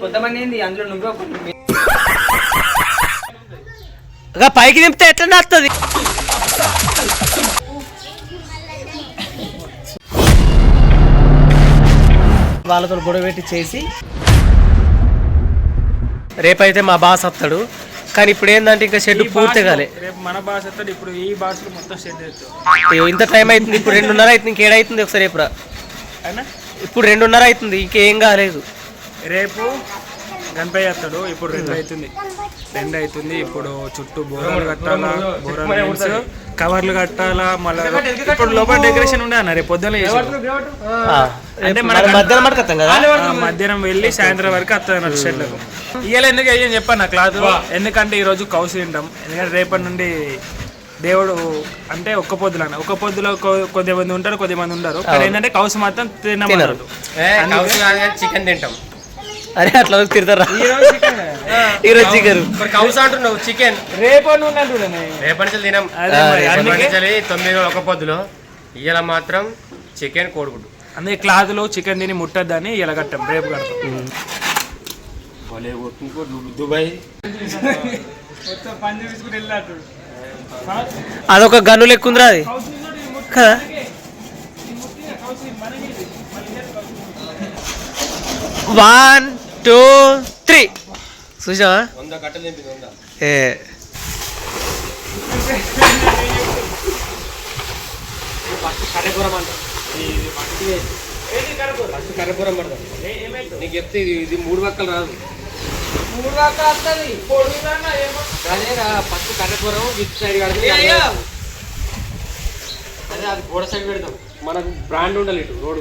కొంతమంది ఏంది అందులో నువ్వే పైకి నింపితే ఎట్లా వస్తుంది వాళ్ళతో గొడవ పెట్టి చేసి రేపైతే మా బాస్ వస్తాడు. కానీ ఇప్పుడు ఏంటంటే ఇంకా షెడ్ పూర్తి కాలే రేపు మన భాష వస్తాడు ఇప్పుడు ఈ భాషలో మొత్తం అయ్యో, ఇంత టైం అవుతుంది ఇప్పుడు రెండున్నర అవుతుంది ఇంకేడైతుంది ఒకసారి రేపు రా అయినా? ఇప్పుడు రెండున్నర అవుతుంది ఇంకేం కాలేదు. రేపు గణపయ్య వస్తాడు ఇప్పుడు రెండు అవుతుంది. రెండు అవుతుంది ఇప్పుడు చుట్టూ బోరాలు కట్టాలా బోరాలు కవర్లు కట్టాలా మళ్ళీ ఇప్పుడు లోపల డెకరేషన్ ఉండే అన్న రేపు పొద్దున అంటే మన మధ్యాహ్నం కదా? వెళ్ళి సాయంత్రం వరకు వస్తుంది షెడ్లకు ఇవాళ ఎందుకు అయ్యని చెప్పాను నా క్లాత్ ఎందుకంటే ఈ రోజు కౌసు తింటాం. ఎందుకంటే రేపటి నుండి దేవుడు అంటే ఒక్క పొద్దులు అన్న ఒక్క పొద్దులో కొ- కొద్ది మంది ఉంటారు కొద్ది మంది ఉండరు. కానీ ఏంటంటే కౌసు మాత్రం తినమన్నారు చికెన్ తింటాం. అరే అట్లా తిడతారా? ఈరోజు చికెన్. కౌస్. అంటున్నావు చికెన్. రేపు. రేపటి నుంచి తినం. తొమ్మిది రోజులు ఒక పొద్దులో ఇవాళ మాత్రం చికెన్ కోడిగుడ్డు. అందుకే క్లాత్లో చికెన్ తిని ముట్టద్దని ఇలా కట్టాం రేపు కడతాం. దుబాయ్ అదొక గన్ను లెక్క ఉందిరా అది. కదా? వన్ టూ త్రీ చూసావా? ఏ. కర్రపురం నీకు చెప్తే ఇది ఇది మూడు పక్కలు రాదు. అదేరా సైడ్ కడితే అదే అది గోడ సైడ్ పెడతాం మనకు బ్రాండ్ ఉండాలి ఇటు రోడ్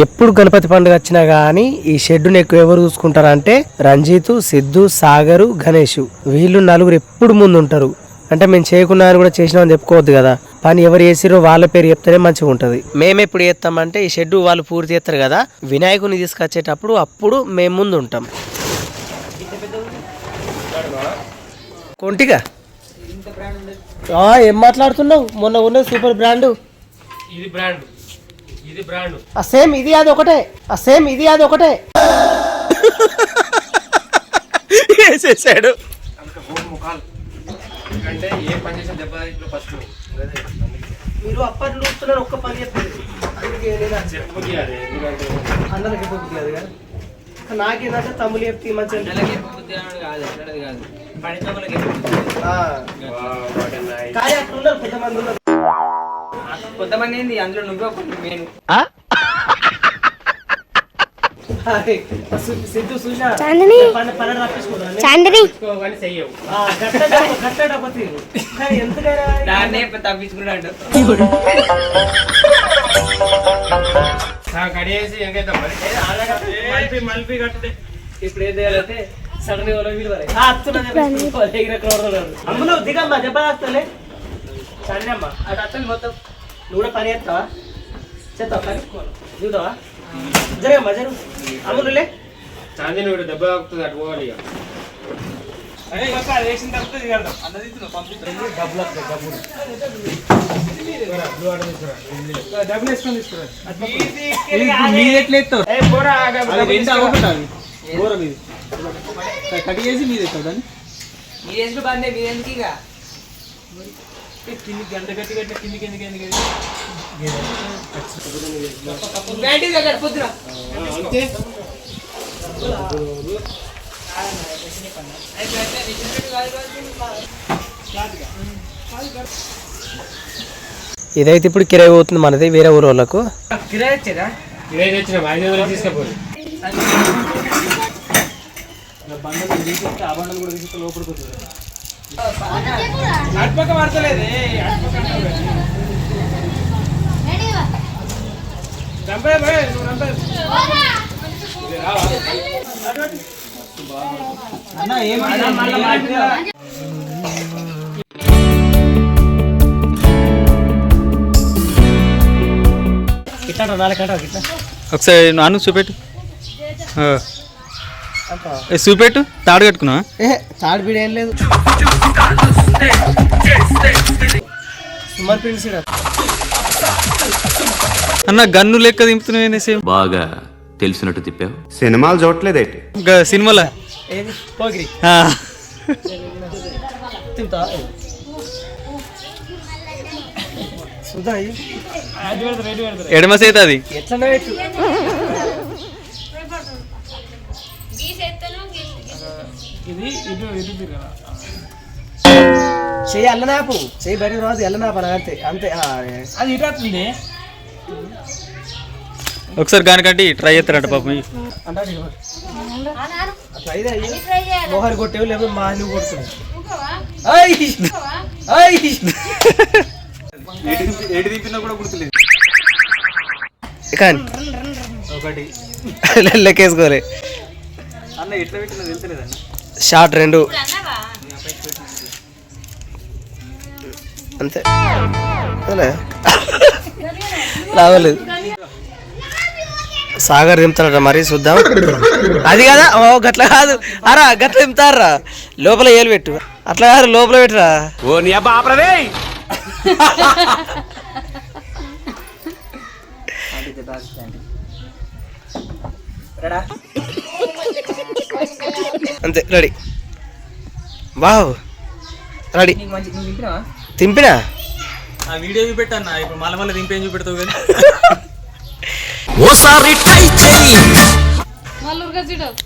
ఎప్పుడు గణపతి పండుగ వచ్చినా కానీ ఈ షెడ్డుని ఎక్కువ ఎవరు చూసుకుంటారంటే రంజిత్ సిద్ధు సాగరు గణేష్. వీళ్ళు నలుగురు ఎప్పుడు ముందు ఉంటారు అంటే మేము చేయకున్నా అని కూడా చేసినామని చెప్పుకోవద్దు కదా. పని ఎవరు చేసిరో వాళ్ళ పేరు చెప్తేనే మంచిగా ఉంటుంది. మేము ఎప్పుడు చేస్తామంటే ఈ షెడ్ వాళ్ళు పూర్తి చేస్తారు కదా. వినాయకుని తీసుకొచ్చేటప్పుడు అప్పుడు మేము ముందు ఉంటాం. కొంటిగా? ఆ, ఏం మాట్లాడుతున్నావు? మొన్న ఉన్నది సూపర్ బ్రాండ్. ఇది బ్రాండ్. ఇది బ్రాండ్. ఆ సేమ్ ఇది అది ఒకటే. ఆ సేమ్ ఇది అది ఒకటే. వేసేసాడు అంటే ఏ పని చేసిన దెబ్బ తగిలిన ఫస్ట్ మీరు అప్పటి చూస్తున్నారు ఒక్క పని చెప్పండి. అందుకే నేను అందరికి ఇవ్వబుద్ధి కాదు కదా. నాకేంటంటే తమ్ములు చెప్తే. ఆ. కానీ అట్లా ఉన్నారు కొంతమంది ఉన్నారు. కొంతమంది ఏంది అందులో నువ్వే ఒకటి మెయిన్ అరే, సి- సిద్ధు చూసా చాందిని? పని పని రప్పించుకున్నాను చాందిని దాన్నే తప్పించుకున్నాడు కడిగేసి మరి మల్పి మల్పి కట్టే ఇప్పుడు ఏం చేయాలంటే సడన్గా వీలు అమ్ములు దిగమ్మా దెబ్బ సరే అమ్మా అటు అత్తలు మొత్తం నువ్వు కూడా పని చేస్తావా చేస్తావా పని చూద్దావా జరగమ్మా జరుగు అమ్ములులే చాందీ నువ్వు దెబ్బ తాకుతుంది అటు పోవాలి వేసిన తర్వాత ఇది కడదాం. అన్నది డబ్బులు మీరు ఆగా, డబ్బులు రెండు తీసుకురా. ఒకటి అవి దూరం ఇది. కట్ చేసి మీద ఎత్తావు దాన్ని. మీరు ఎందుకు బందే మీరు ఎందుకు ఇక? కింది గంట గట్టి గట్టి కింది కింది కింది ఇదైతే ఇప్పుడు కిరాయి పోతుంది మనది వేరే ఊరు వాళ్ళకు. తీసుకపోయి. అన్న ఇట్లా ఒకసారి నాన్న చూపెట్టు ఆ. ఏ, చూపెట్టు తాడు కట్టుకున్నా ఏ తాడు బీడ ఏం లేదు. అన్న గన్ను లెక్క దింపుతున్నాయి బాగా తెలిసినట్టు తిప్పావు? సినిమాలు చూడట్లేదేంటి ఇంకా సినిమాలో. ఎడమ సేత అది. చెయ్యి అల్లనాపు. చెయ్యి బయటకు రాదు ఎల్లనాపు అని అంతే అంతే. అది ఇటు ఒకసారి దానికంటే ట్రై చేస్తారట పాపం. మోహన్ కొట్టేవి లేకపోతే మా నువ్వు కొడుతున్నావు. కానీ ఒకటి లెక్కేసుకోలే అన్న ఎట్లా పెట్టినా తెలుసలేదన్న షార్ట్ రెండు. అంతే. రావలేదు సాగర్ దింపుతారట మరి చూద్దాం. అది కదా? ఓ గట్ల కాదు. అరా గట్ల దింపుతారా లోపల ఏలు పెట్టు. అట్లా కాదు లోపల పెట్టురా? ఓ నీ అబ్బా ఆపరదే! అంతే రెడీ. వావ్. రెడీ. తింపినా? ఆ వీడియో చూపెట్టన్న ఇప్పుడు మళ్ళీ మళ్ళీ దింపేం చూపెడతావు కానీ? ఓసారి ట్రై చేయి.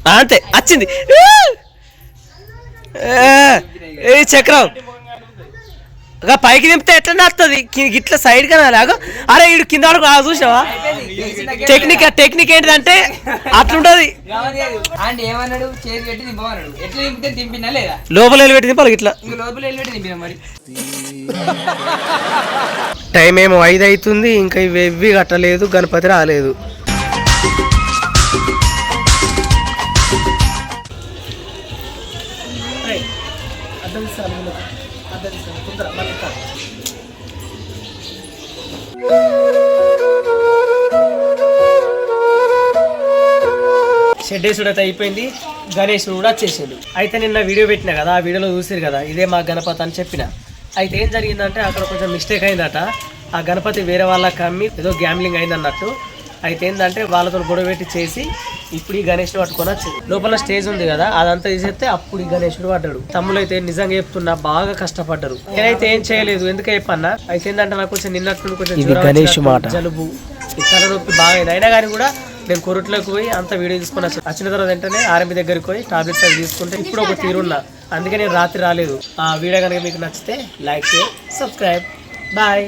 ఆ, అంతే వచ్చింది. ఏ చక్రం. ఇక పైకి దింపితే ఎట్లా వస్తుంది ఇట్లా సైడ్గా లాగా అరే ఇడు కింద వరకు ఆ చూసావా? టెక్నిక్ టెక్నిక్ ఏంటిదంటే అట్లుంటది. లోపల వెళ్ళి పెట్టి దింపాలి ఇట్లా లోపల వెళ్ళి పెట్టి దింపినా మరి? టైం ఏమో ఐదు అవుతుంది ఇంకా ఇవి ఎవ్వి కట్టలేదు గణపతి రాలేదు. షెడ్ వేసుడు అయితే అయిపోయింది గణేష్ కూడా వచ్చేసాడు. అయితే నిన్న వీడియో పెట్టిన కదా ఆ వీడియోలో చూసారు కదా ఇదే మా గణపతి అని చెప్పిన. అయితే ఏం జరిగిందంటే అక్కడ కొంచెం మిస్టేక్ అయిందట. ఆ గణపతి వేరే వాళ్ళకి అమ్మి ఏదో గ్యామ్లింగ్ అయింది అన్నట్టు అయితే ఏంటంటే వాళ్ళతో గొడవ పెట్టి చేసి ఇప్పుడు ఈ గణేష్ని పట్టుకొని వచ్చింది లోపల స్టేజ్ ఉంది కదా అదంతా తీసేస్తే అప్పుడు ఈ గణేశుడు పడ్డాడు. తమ్ముడు అయితే నిజంగా చెప్తున్నా బాగా కష్టపడ్డారు. నేనైతే ఏం చేయలేదు ఎందుకు చెప్పన్నా? అయితే ఏంటంటే నాకు కొంచెం నిన్నట్టు కొంచెం జలుబు తలనొప్పి బాగా అయింది. అయినా కానీ కూడా నేను కొరట్లోకి పోయి అంత వీడియో తీసుకుని వచ్చిన తర్వాత వెంటనే ఆర్మీ దగ్గరికి పోయి టాబ్లెట్స్ అవి తీసుకుంటే ఇప్పుడు ఒక తీరున్నా అందుకే నేను రాత్రి రాలేదు. ఆ వీడియో కనుక మీకు నచ్చితే లైక్ చేయి సబ్స్క్రైబ్. బాయ్.